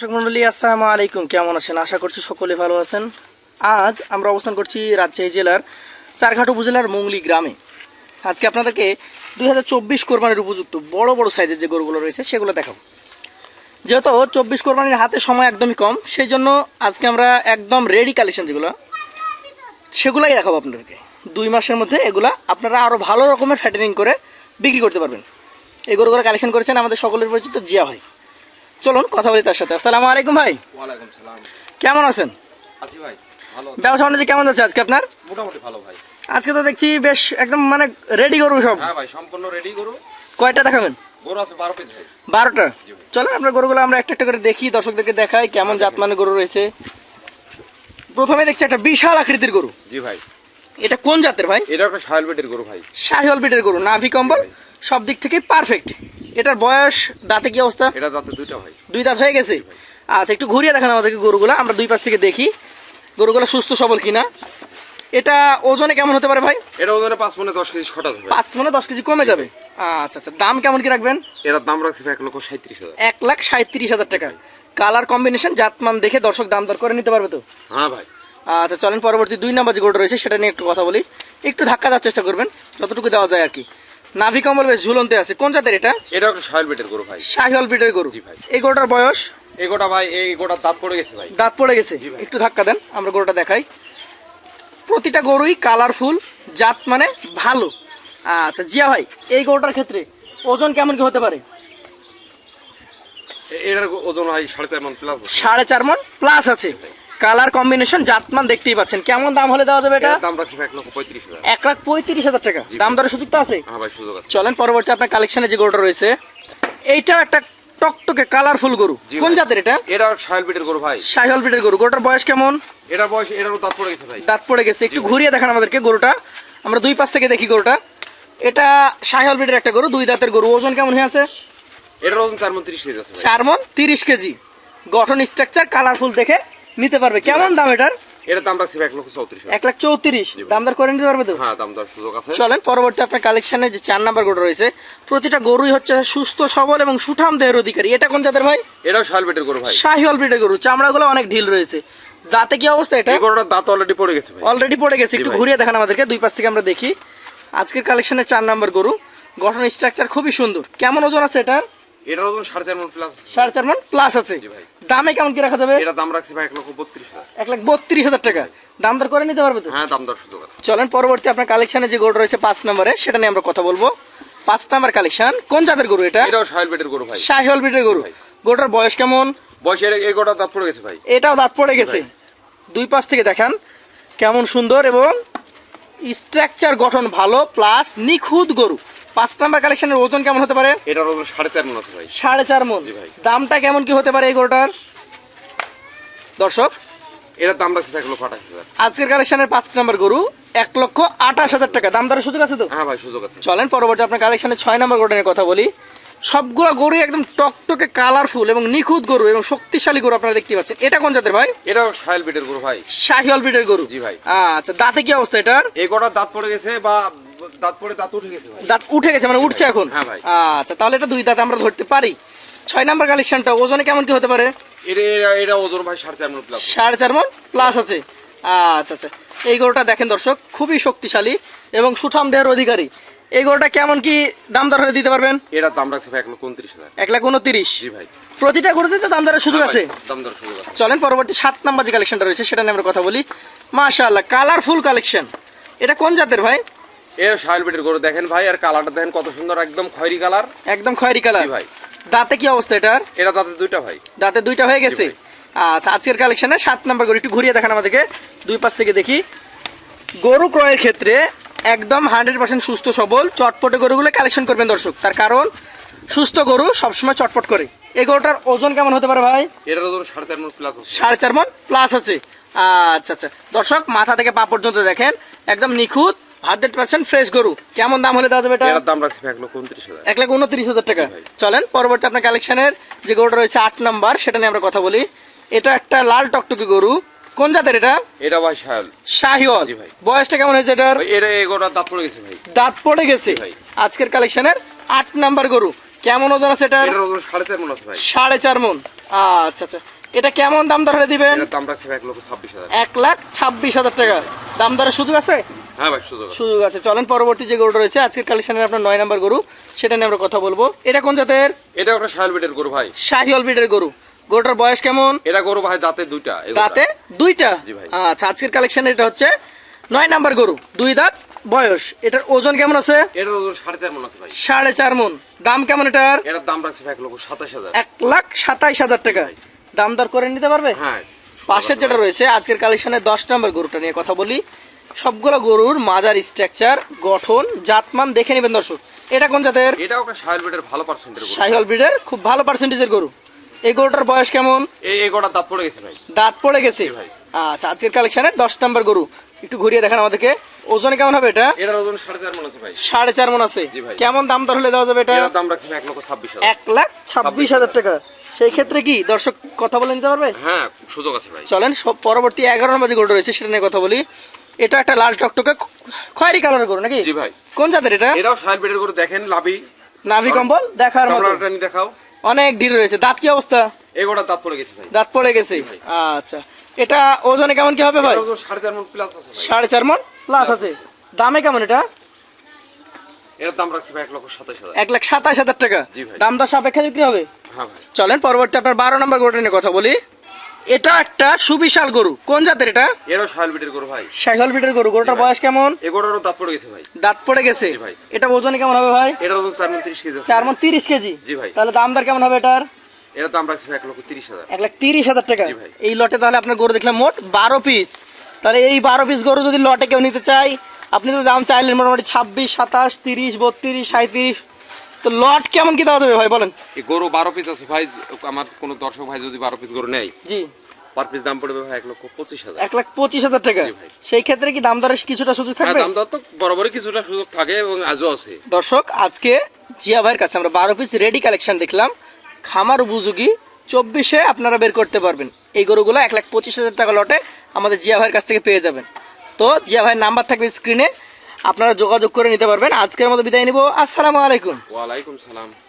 দর্শক মন্ডলী, আসসালামু আলাইকুম। কেমন আছেন? আশা করছি সকলে ভালো আছেন। আজ আমরা অবস্থান করছি রাজশাহী জেলার চারঘাট উপজেলার মংলি গ্রামে। আজকে আপনাদেরকে দুই হাজার চব্বিশ কোরবানির উপযুক্ত বড় বড় সাইজের যে গরুগুলো রয়েছে, সেগুলো দেখাবো। যেহেতু চব্বিশ কোরবানির হাতে সময় একদমই কম সেই জন্য আজকে আমরা একদম রেডি কালেকশন যেগুলো, সেগুলাই দেখাবো আপনাদেরকে। দুই মাসের মধ্যে এগুলা আপনারা আরও ভালো রকমের ফ্যাটেনিং করে বিক্রি করতে পারবেন। এই গরুগুলো কালেকশন করেছেন আমাদের সকলের পরিচিত জিয়া ভাই। চলুন কথা বলি তার সাথে। আসসালামু আলাইকুম ভাই। কেমন আছেন? আছি ভাই ব্যবসা বাণিজ্য কেমন যাচ্ছে আজকে আপনার? মোটামুটি ভালো ভাই। আজকে তো দেখছি বেশ একদম মানে রেডি গরু সব। হ্যাঁ ভাই সম্পূর্ণ রেডি করু কয়টা দেখাবেন? গরু আছে পিস বারোটা? চলেন আপনার গরুগুলো আমরা একটা একটা করে দেখি দর্শকদেরকে দেখাই কেমন জাতমানের গরু রয়েছে। প্রথমে দেখছি একটা বিশাল আকৃতির গরু। জি ভাই। এটা কোন জাতের ভাই? এটা একটা সাহেল বেটের গরু ভাই। শাহিওয়াল বিটের গরু নাভি কম্বল সব দিক থেকে পারফেক্ট এটার বয়স দাঁতে কি অবস্থা? এটা দাঁতে দুইটা ভাই। দুই দাঁত হয়ে গেছে? আচ্ছা একটু ঘুরিয়ে দেখান আমাদেরকে গরুগুলো আমরা দুই পাশ থেকে দেখি। গরুগুলো সুস্থ সবল কিনা? এটা ওজনে কেমন হতে পারে ভাই? এটা ওজনে পাঁচ মনে দশ কেজি ছটা ভাই পাঁচ মনে দশ কেজি কমে যাবে? আচ্ছা আচ্ছা দাম কেমন কি রাখবেন? এটার দাম রাখছি এক লক্ষ সাঁত্রিশ হাজার। এক লাখ সাঁত্রিশ হাজার টাকা। কালার কম্বিনেশন জাতমান দেখে দর্শক দাম দর করে নিতে পারবে তো? হ্যাঁ ভাই। আচ্ছা চলেন পরবর্তী দুই নাম্বার যে গরুটা রয়েছে সেটা নিয়ে একটু কথা বলি। একটু ধাক্কা দেওয়ার চেষ্টা করবেন যতটুকু দেওয়া যায় আর কি। নাভি কম্বল বেশ ঝুলন্তে আছে। কোন জাতের এটা? এটা একটা সাহেল বেটের গরু ভাই। শাহিওয়াল বিটের গরু। জি ভাই। এই গরুটার বয়স? এই গোটা ভাই এই গোটার দাঁত পড়ে গেছে ভাই। দাঁত পড়ে গেছে। একটু ধাক্কা দেন আমরা গরুটা দেখাই। প্রতিটা গরুই কালারফুল জাত মানে ভালো। আচ্ছা জিয়া ভাই এই গরুটার ক্ষেত্রে ওজন কেমন কি হতে পারে? এটার ওজন ভাই সাড়ে চার মন প্লাস সাড়ে চার মন প্লাস আছে। কালার কম্বিনেশন জাতমান দেখতেই পাচ্ছেন। কেমন দাম হলে দেওয়া যাবে এটা? দাম রাখছি ভাই এক লক্ষ পঁয়ত্রিশ হাজার। এক লাখ পঁয়ত্রিশ হাজার টাকা। দাম দরের সুযোগ তো আছে? হ্যাঁ ভাই সুযোগ আছে। চলেন পরবর্তী আপনার কালেকশনে যে গরুটা রয়েছে এইটাও একটা টকটকে কালারফুল গরু। কোন। জাতের এটা? এটা সাহেল বেটের গরু ভাই। শাহিওয়াল বিটের গরু। গরুটার বয়স কেমন? এটার বয়স এটারও দাঁত পড়ে গেছে ভাই। দাঁত পড়ে গেছে। একটু ঘুরিয়ে দেখান আমাদেরকে গরুটা। আমরা দুই পাশ থেকে দেখি গরুটা। এটা শাহিওয়াল বিটের একটা গরু দুই দাঁতের গরু। ওজন কেমন হয়ে আছে? এটার ওজন চার মন তিরিশ কেজি আছে চার মন তিরিশ কেজি। গঠন স্ট্রাকচার কালারফুল দেখে নিতে পারবে। কেমন দাম এটার? এটার দাম রাখছি এক লক্ষ চৌত্রিশ এক লাখ চৌত্রিশ। জি ভাই। দাম দর করে নিতে পারবে তো? হ্যাঁ দাম দর সুযোগ আছে। চলেন পরবর্তী আপনার কালেকশনে যে চার নাম্বার গরু রয়েছে প্রতিটা গরুই হচ্ছে সুস্থ সবল এবং সুঠাম দেহের অধিকারী। এটা কোন জাতের ভাই? এটাও শাল বেটের গরু ভাই। শাহিওয়াল ব্রিডের গরু। চামড়াগুলো অনেক ঢিল রয়েছে। দাঁতে কি অবস্থা এটা? এই গরুটার দাঁত অলরেডি পড়ে গেছে ভাই। অলরেডি পড়ে গেছে। একটু। ঘুরিয়ে দেখান আমাদেরকে দুই পাশ থেকে আমরা দেখি। আজকের কালেকশনের চার নাম্বার গরু। গঠন স্ট্রাকচার খুবই সুন্দর। কেমন ওজন আছে এটার? এটার ওজন সাড়ে চার মন প্লাস সাড়ে চার মন প্লাস আছে। ভাই। দামে কেমন কি রাখা যাবে? এটা দাম রাখছি ভাই এক লক্ষ বত্রিশ এক লাখ বত্রিশ হাজার টাকা। দাম দর করে নিতে পারবে তো? হ্যাঁ দাম দর সুযোগ আছে। চলেন পরবর্তী আপনার কালেকশনে যে গরু রয়েছে পাঁচ নম্বরে সেটা নিয়ে আমরা কথা বলব। পাঁচ নাম্বার কালেকশন কোন জাতের গরু এটা? এটাও বেটের গরু ভাই। গরু। গরুটার বয়স কেমন? বয়স এর এই দাঁত পড়ে গেছে ভাই। এটাও দাঁত পড়ে গেছে। দুই পাশ থেকে দেখান কেমন সুন্দর এবং স্ট্রাকচার গঠন ভালো প্লাস নিখুঁত গরু। পাঁচ নাম্বার কালেকশনের ওজন কেমন হতে পারে? এটার ওজন সাড়ে চার মন আছে ভাই। সাড়ে চার মন। দামটা কেমন কি হতে পারে এই গরুটার? দর্শক এটার দাম রাখছি এক লক্ষ আঠাশ হাজার। আজকের কালেকশনের পাঁচ নাম্বার গরু এক লক্ষ আঠাশ হাজার টাকা। দাম দরের সুযোগ আছে তো? হ্যাঁ ভাই সুযোগ আছে। চলেন পরবর্তী আপনার কালেকশনের ছয় নম্বর গরু নিয়ে কথা বলি। সবগুলো গরু একদম টকটকে কালারফুল এবং নিখুঁত গরু এবং শক্তিশালী গরু আপনারা দেখতে পাচ্ছেন। এটা কোন জাতের ভাই? এটা শাহেল বেটের গরু ভাই। শাহিওয়াল ব্রিডের গরু। জি ভাই। আচ্ছা দাঁতে কি অবস্থা এটার? এই গরুটার দাঁত পড়ে গেছে বা দাঁত পড়ে দাঁত উঠে গেছে ভাই। দাঁত উঠে গেছে মানে উঠছে এখন? হ্যাঁ ভাই। আচ্ছা তাহলে এটা দুই দাঁত আমরা ধরতে পারি। ছয় নাম্বার কালেকশনটা ওজনে কেমন কি হতে পারে? এটা এটা- এটা ওজন ভাই সাড়ে চার মন প্লাস সাড়ে চার মন প্লাস আছে। আচ্ছা আচ্ছা। এই গরুটা দেখেন দর্শক খুবই শক্তিশালী এবং সুঠাম দেহের অধিকারী। এই গরুটা কেমন কি দাম দর হয়ে দিতে পারবেন? এটার দাম রাখছি ভাই এক লক্ষ উনত্রিশ হাজার। এক লাখ উনত্রিশ? জি ভাই। প্রতিটা গরুতে তো দাম দরের সুযোগ হ্যাঁ আছে। দাম দর সুযোগ আছে। চলেন পরবর্তী সাত নাম্বার যে কালেকশনটা রয়েছে সেটা নিয়ে আমরা কথা বলি। মাশাআল্লাহ কালারফুল কালেকশন এটা কোন জাতের ভাই? এর শাহেল বেটের গরু দেখেন ভাই আর কালারটা দেখেন কত সুন্দর একদম খয়েরি কালার। একদম খয়েরি কালার। ভাই। দাঁতে কি অবস্থা এটার? এটা দাঁতে দুইটা ভাই। দাঁতে দুইটা হয়ে গেছে? আচ্ছা আজকের কালেকশনে সাত নাম্বার গরু একটু ঘুরিয়ে দেখান আমাদেরকে। দুই পাশ থেকে দেখি। গরু ক্রয়ের ক্ষেত্রে একদম হান্ড্রেড পার্সেন্ট সুস্থ সবল চটপটে গরুগুলো কালেকশন করবেন দর্শক। তার কারণ সুস্থ গরু সবসময় চটপট করে। এই গরুটার ওজন কেমন হতে পারে ভাই? এটার ওজন সাড়ে চার মন প্লাস সাড়ে চার মন প্লাস আছে। আচ্ছা আচ্ছা। দর্শক মাথা থেকে পা পর্যন্ত দেখেন। একদম নিখুঁত হান্ড্রেড পার্সেন্ট ফ্রেশ গরু। কেমন দাম হলে দেওয়া যাবে এটা? দাম রাখছি এক লক্ষ উনত্রিশ হাজার। এক লাখ উনত্রিশ হাজার টাকা। চলেন পরবর্তী আপনার কালেকশনের যে গরুটা রয়েছে আট নাম্বার সেটা নিয়ে আমরা কথা বলি। এটা একটা লাল টকটকে গরু। কোন জাতের এটা? এটা ভাই শাহেল শাহিওয়াল। ভাই। বয়সটা কেমন হয়েছে এটার? এটা এই গরুটার দাঁত পড়ে গেছে ভাই। দাঁত পড়ে গেছে। ভাই। আজকের কালেকশনের আট নাম্বার গরু। কেমন ওজন আছে এটার? এটার ওজন সাড়ে চার মন আছে ভাই। সাড়ে চার মন। আচ্ছা আচ্ছা। এটা কেমন দাম হলে দিবেন? দাম রাখছে ভাই এক লক্ষ ছাব্বিশ হাজার। এক লাখ ছাব্বিশ হাজার টাকা। দাম দরের সুযোগ আছে? হ্যাঁ ভাই সুযোগ আছে। সুযোগ আছে। চলেন পরবর্তী যে গরুটা রয়েছে আজকের কালেকশনের আপনার নয় নাম্বার গরু সেটা নিয়ে আমরা কথা বলব। এটা কোন জাতের? এটা একটা বিটের গরু ভাই। ব্রিডের গরু। গরুটার বয়স কেমন? এটা গরু ভাই দাঁতে দুইটা দাঁতে দুইটা? আচ্ছা আজকের কালেকশন এটা হচ্ছে নয় নাম্বার গরু দুই দাঁত বয়স। এটার ওজন কেমন আছে? এটার ওজন সাড়ে চার মন আছে ভাই। সাড়ে চার মন। দাম কেমন এটার? এটার দাম রাখছে এক লক্ষ সাতাশ হাজার। এক লাখ সাতাইশ হাজার টাকা। দাম দর করে নিতে পারবে? হ্যাঁ পাশের যেটা রয়েছে আজকের কালেকশনের দশ নম্বর গরুটা নিয়ে কথা বলি। সবগুলো গরুর মাজার স্ট্রাকচার গঠন জাতমান দেখে নেবেন দর্শক। এটা কোন জাতের? এটাও একটা শায়াল বিটের ভালো পার্সেন্টের গরু। শাহিওয়াল ব্রিডের খুব ভালো পার্সেন্টেজের গরু। এই গরুটার বয়স কেমন? এই গরুটার দাঁত পড়ে গেছে ভাই। দাঁত পড়ে গেছে? ভাই। আচ্ছা আজকের কালেকশনের দশ নম্বর গরু। একটু ঘুরিয়ে দেখান আমাদেরকে। ওজনে কেমন হবে এটা? এটার ওজন সাড়ে চার মন আছে ভাই। সাড়ে চার মন আছে। জি ভাই। কেমন দাম দর হলে দেওয়া যাবে এটা? দাম রাখছে এক লক্ষ ছাব্বিশ এক লাখ ছাব্বিশ হাজার টাকা। সেই ক্ষেত্রে কি দর্শক কথা বলে নিতে পারবে? হ্যাঁ সুযোগ আছে ভাই। চলেন সব পরবর্তী এগারো নম্বর যে গরুটা রয়েছে সেটা নিয়ে কথা বলি। এটা একটা লাল টকটকে খয়েরি কালারের গরু নাকি? জি ভাই। কোন জাতের এটা? এটাও শায়াল বিটের গরু দেখেন লাভি। নাভি কম্বল? দেখার মতো। চামড়াটা নিয়ে দেখাও। অনেক ঢিল রয়েছে। দাঁত কি অবস্থা? এই গরুটার দাঁত পড়ে গেছে ভাই। দাঁত পড়ে গেছে? ভাই। আচ্ছা। এটা ওজনে কেমন কি হবে ভাই? ওজন সাড়ে চার মন প্লাস আছে সাড়ে চার মন প্লাস আছে। দামে কেমন এটা? এটার দাম রাখছে ভাই এক লক্ষ সাতাশ হাজার। এক লাখ সাতাশ হাজার টাকা। জি ভাই। দাম দর সাপেক্ষে বিক্রি হবে? হ্যাঁ ভাই। চলেন পরবর্তী আপনার বারো নম্বর গরুটা নিয়ে কথা বলি। এটা একটা সুবিশাল গরু। কোন জাতের এটা? এটাও শায়াল বিটের গরু ভাই। শাহিওয়াল বিটের গরু। গরুটার বয়স কেমন? এই গরুটারও দাঁত পড়ে গেছে ভাই। দাঁত পড়ে গেছে? জি ভাই। এটা ওজনে কেমন হবে ভাই? এটার ওজন চার মন তিরিশ কেজি আছে। চার মন তিরিশ কেজি? জি ভাই। তাহলে দাম দর কেমন হবে এটার? এটার দাম রাখছে এক লক্ষ তিরিশ হাজার। এক লাখ তিরিশ হাজার টাকা। জি ভাই। এই লটে তাহলে আপনার গরু দেখলাম মোট বারো পিস। তাহলে এই বারো পিস গরু যদি লটে কেউ নিতে চাই আপনি তো দাম চাইলেন মোটামুটি ছাব্বিশ সাতাশ তিরিশ বত্রিশ সাঁত্রিশ তো লট কেমন কি দেওয়া যাবে ভাই বলেন। এই গরু বারো পিস আছে ভাই আমার কোনো দর্শক ভাই যদি বারো পিস গরু নেয় জি। পার পিস দাম পড়বে ভাই এক লক্ষ পঁচিশ হাজার। এক লাখ পঁচিশ হাজার টাকা। সেই ক্ষেত্রে কি দাম দরের কিছুটা সুযোগ হ্যাঁ থাকবে? দাম দর তো বরাবরই কিছুটা সুযোগ থাকে এবং আজও আছে। দর্শক আজকে জিয়া ভাইয়ের কাছে আমরা বারো পিস রেডি কালেকশন দেখলাম। খামার উপযোগী। চব্বিশে আপনারা বের করতে পারবেন। এই গরুগুলো এক লাখ পঁচিশ হাজার টাকা লটে আমাদের জিয়া ভাইয়ের কাছ থেকে পেয়ে যাবেন। তো জিয়া ভাইয়ের নাম্বার থাকবে স্ক্রিনে আপনারা যোগাযোগ করে নিতে পারবেন। আজকের মতো বিদায় নিবো। আসসালামু আলাইকুম। ওয়ালাইকুম সালাম।